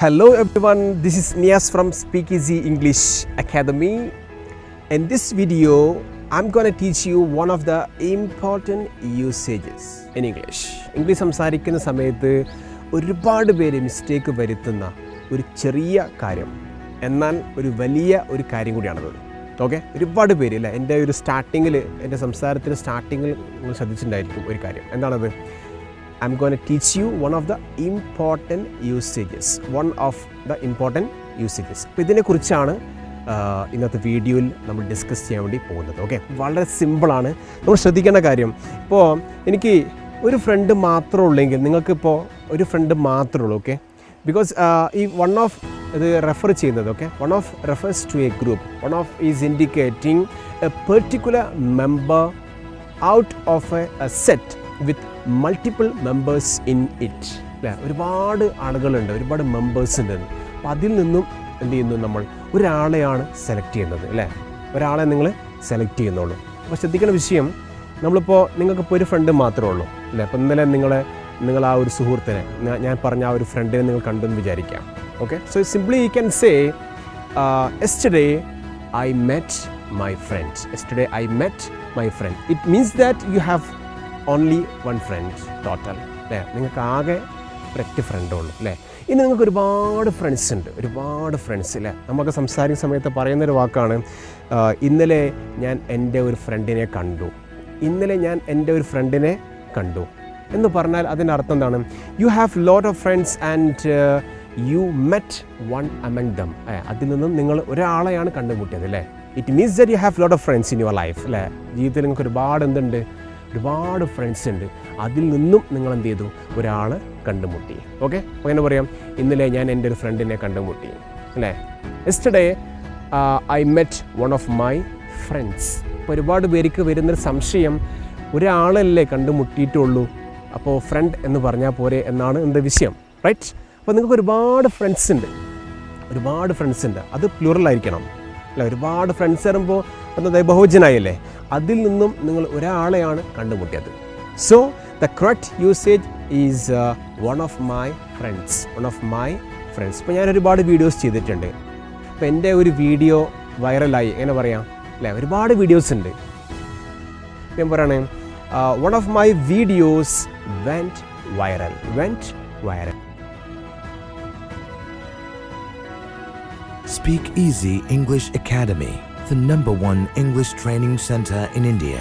Hello everyone, this is Nias from Speakeasy English Academy. In this video, I'm to teach you one of the important usages in English. English സംസാരിക്കുന്ന സമയത്ത് ഒരുപാട് പേര് mistake വരുത്തുന്ന ഒരു ചെറിയ കാര്യം. എന്നാൽ ഒരു വലിയ ഒരു കാര്യം കൂടിയാണത്. ഓക്കെ ഒരുപാട് പേര് അല്ലേ? എന്റെ ഒരു സ്റ്റാർട്ടിങ്ങിൽ എന്റെ സംസാരത്തിന്റെ സ്റ്റാർട്ടിങ്ങിൽ നിങ്ങൾ ശ്രദ്ധിച്ചിട്ടുണ്ടായിരിക്കും ഒരു കാര്യം. എന്താണത്? I'm going to teach you one of the important usages. One of the important usages. അപ്പോൾ ഇതിനെക്കുറിച്ചാണ് ഇന്നത്തെ വീഡിയോയിൽ നമ്മൾ ഡിസ്കസ് ചെയ്യാൻ വേണ്ടി പോകുന്നത് ഓക്കെ വളരെ സിമ്പിളാണ് നമ്മൾ ശ്രദ്ധിക്കേണ്ട കാര്യം ഇപ്പോൾ എനിക്ക് ഒരു ഫ്രണ്ട് മാത്രമേ ഉള്ളെങ്കിൽ നിങ്ങൾക്കിപ്പോൾ ഒരു ഫ്രണ്ട് മാത്രമേ ഉള്ളൂ ഓക്കെ ബിക്കോസ് ഈ വൺ ഓഫ് ഇത് റെഫർ ചെയ്യുന്നത് okay one of refers to a group one of is indicating a particular member out of a set with multiple members in it അല്ലേ? ഒരുപാട് ആളുകളുണ്ട് ഒരുപാട് മെമ്പേഴ്സ് ഉണ്ട്. അപ്പോൾ അതിൽ നിന്നും എന്ത് ചെയ്യുന്നു നമ്മൾ? ഒരാളെയാണ് സെലക്ട് ചെയ്യുന്നത് അല്ലേ? ഒരാളെ നിങ്ങൾ സെലക്ട് ചെയ്യുന്നുള്ളൂ. അപ്പോൾ ശ്രദ്ധിക്കുന്ന വിഷയം നമ്മളിപ്പോൾ നിങ്ങൾക്കിപ്പോൾ ഒരു ഫ്രണ്ട് മാത്രമേ ഉള്ളൂ അല്ലേ? അപ്പോൾ ഇന്നലെ നിങ്ങളെ നിങ്ങൾ ആ ഒരു സുഹൃത്തിനെ ഞാൻ പറഞ്ഞ ആ ഒരു ഫ്രണ്ടിനെ നിങ്ങൾ കണ്ടെന്ന് വിചാരിക്കാം. Okay so simply you can say yesterday I met my friend Yesterday I met my friend it means that you have only one friends total അല്ലേ നിങ്ങൾക്ക് ആകെ ഒരൊറ്റ ഫ്രണ്ടുള്ളൂ അല്ലേ ഇനി നിങ്ങൾക്ക് ഒരുപാട് ഫ്രണ്ട്സ് ഉണ്ട് ഒരുപാട് ഫ്രണ്ട്സ് അല്ലേ നമുക്ക് സംസാരിക്കുന്ന സമയത്ത് പറയുന്നൊരു വാക്കാണ് ഇന്നലെ ഞാൻ എന്റെ ഒരു ഫ്രണ്ടിനെ കണ്ടു. ഇന്നലെ ഞാൻ എന്റെ ഒരു ഫ്രണ്ടിനെ കണ്ടു. എന്ന് പറഞ്ഞാൽ അതിന്റെ അർത്ഥം എന്താണ്? You have lot of friends and you met one among them അതിൽ നിന്നും നിങ്ങൾ ഒരാളെയാണ് കണ്ടുമുട്ടിയത് അല്ലേ it means that you have lot of friends in your life അല്ലേ ജീവിതത്തിൽ നിങ്ങൾക്ക് ഒരുപാട് എന്തുണ്ട്? ഒരുപാട് ഫ്രണ്ട്സ് ഉണ്ട്. അതിൽ നിന്നും നിങ്ങൾ എന്ത് ചെയ്തു? ഒരാൾ കണ്ടുമുട്ടി. ഓക്കെ എന്നെ പറയാം. ഇന്നലെ ഞാൻ എന്റെ ഒരു ഫ്രണ്ടിനെ കണ്ടുമുട്ടി. അല്ലേ? Yesterday I met one of my friends ഒരുപാട് പേർക്ക് വരുന്നൊരു സംശയം ഒരാളല്ലേ കണ്ടുമുട്ടിയിട്ടുള്ളൂ? അപ്പോൾ ഫ്രണ്ട് എന്ന് പറഞ്ഞാൽ പോരെ എന്നാണ് എന്റെ വിഷയം. റൈറ്റ് അപ്പോൾ നിങ്ങൾക്ക് ഒരുപാട് ഫ്രണ്ട്സ് ഉണ്ട്. ഒരുപാട് ഫ്രണ്ട്സ് ഉണ്ട്. അത് പ്ലൂറലായിരിക്കണം അല്ല? ഒരുപാട് ഫ്രണ്ട്സ് വരുമ്പോൾ എന്താ ബഹുജനായല്ലേ? അതിൽ നിന്നും നിങ്ങൾ ഒരാളെയാണ് കണ്ടുമുട്ടിയത്. So the correct usage is one of my friends one of my friends ഇപ്പോൾ ഞാൻ ഒരുപാട് വീഡിയോസ് ചെയ്തിട്ടുണ്ട്. അപ്പോൾ എന്റെ ഒരു വീഡിയോ വൈറലായി എങ്ങനെ പറയാം? അല്ലേ? ഒരുപാട് വീഡിയോസ് ഉണ്ട്. ഞാൻ പറയണേ one of my videos went viral went viral speak easy English Academy, the number one English training center in India.